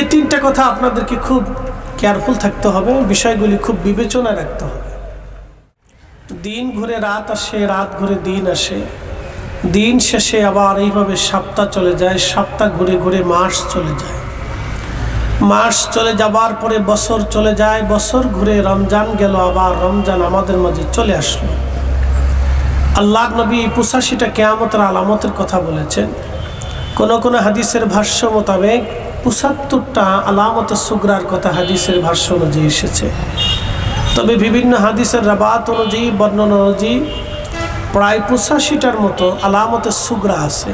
এই তিনটা কথা আপনাদেরকে খুব কেয়ারফুল থাকতে হবে, বিষয়গুলি খুব বিবেচনা রাখতে হবে। দিন ঘুরে রাত আসে, রাত ঘুরে দিন আসে। দিন শেষে আবার এইভাবে সপ্তাহ চলে যায়, সপ্তাহ ঘুরে ঘুরে মাস চলে যায়। মাস চলে যাবার পরে বছর চলে যায়, বছর ঘুরে রমজান গেল, আবার রমজান আমাদের মাঝে চলে আসলো। আল্লাহ নবী পঁচাশিটা কেয়ামতের আলামতের কথা বলেছেন। কোন কোন হাদিসের ভাষ্য মোতাবেক পঁচাত্তরটা আলামত সুগ্রার কথা হাদিসের ভাষ্য অনুযায়ী এসেছে। তবে বিভিন্ন হাদিসের রাবাত অনুযায়ী, বর্ণনা অনুযায়ী প্রায় পঁচাশিটার মতো আলামতের সুগ্রা আছে।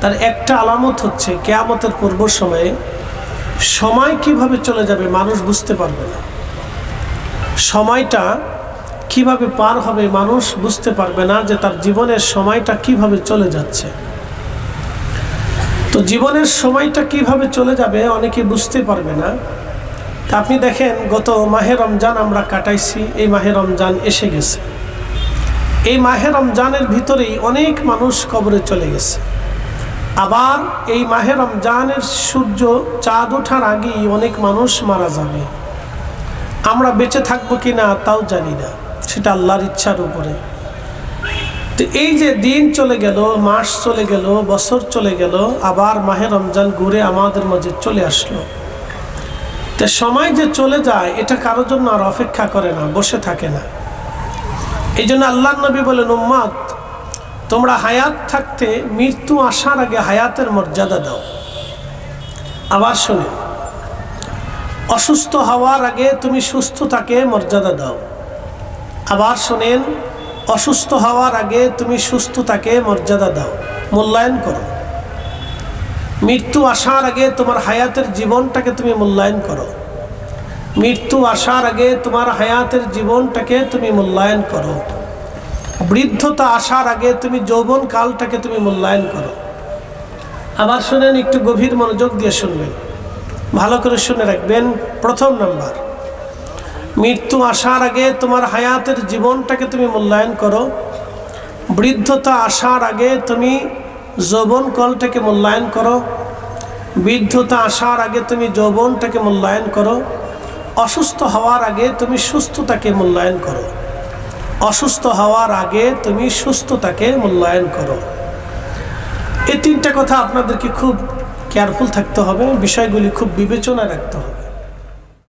তার একটা আলামত হচ্ছে, কেয়ামতের পূর্ব সময়ে সময় কীভাবে চলে যাবে মানুষ বুঝতে পারবে না। সময়টা কীভাবে পার হবে মানুষ বুঝতে পারবে না যে তার জীবনের সময়টা কীভাবে চলে যাচ্ছে। তো জীবনের সময়টা কীভাবে চলে যাবে অনেকে বুঝতে পারবে না। তা আপনি দেখেন, গত মাহে রমজান আমরা কাটাইছি, এই মাহে রমজান এসে গেছে। এই মাহে রমজানের ভিতরেই অনেক মানুষ কবরে চলে গেছে। আবার এই মাহে রমজানের সূর্য চাঁদ ওঠার আগেই অনেক মানুষ মারা যাবে। আমরা বেঁচে থাকব কি না তাও জানি না, সেটা আল্লাহর ইচ্ছার উপরে। তো এই যে দিন চলে গেল, মাস চলে গেল, বছর চলে গেল, আবার মাহে রমজান ঘুরে আমাদের মাঝে চলে আসলো। তো সময় যে চলে যায়, এটা কারোর জন্য আর অপেক্ষা করে না, বসে থাকে না। এই জন্য আল্লাহ নবী বলেন উম্মাদ তোমরা হায়াত থাকতে মৃত্যু আসার আগে হায়াতের মর্যাদা দাও। আবার শুনে অসুস্থ হওয়ার আগে তুমি সুস্থতাকে মর্যাদা দাও। আবার শোনেন অসুস্থ হওয়ার আগে তুমি সুস্থতাকে মর্যাদা দাও, মূল্যায়ন করো। মৃত্যু আসার আগে তোমার হায়াতের জীবনটাকে তুমি মূল্যায়ন করো। মৃত্যু আসার আগে তোমার হায়াতের জীবনটাকে তুমি মূল্যায়ন করো। বৃদ্ধতা আসার আগে তুমি যৌবন কালটাকে তুমি মূল্যায়ন করো। আবার শুনেন, একটু গভীর মনোযোগ দিয়ে শুনবেন। ভালো করে শুনে রাখবেন। প্রথম নাম্বার। মৃত্যু আসার আগে তোমার হায়াতের জীবনটাকে তুমি মূল্যায়ন করো। বৃদ্ধতা আসার আগে তুমি যৌবন কলটাকে মূল্যায়ন করো। বৃদ্ধতা আসার আগে তুমি যৌবনটাকে মূল্যায়ন করো। অসুস্থ হওয়ার আগে তুমি সুস্থতাকে মূল্যায়ন করো। অসুস্থ হওয়ার আগে তুমি সুস্থতাকে মূল্যায়ন করো। এই তিনটা কথা আপনাদেরকে খুব কেয়ারফুল থাকতে হবে। বিষয়গুলি খুব বিবেচনায় রাখতে হবে।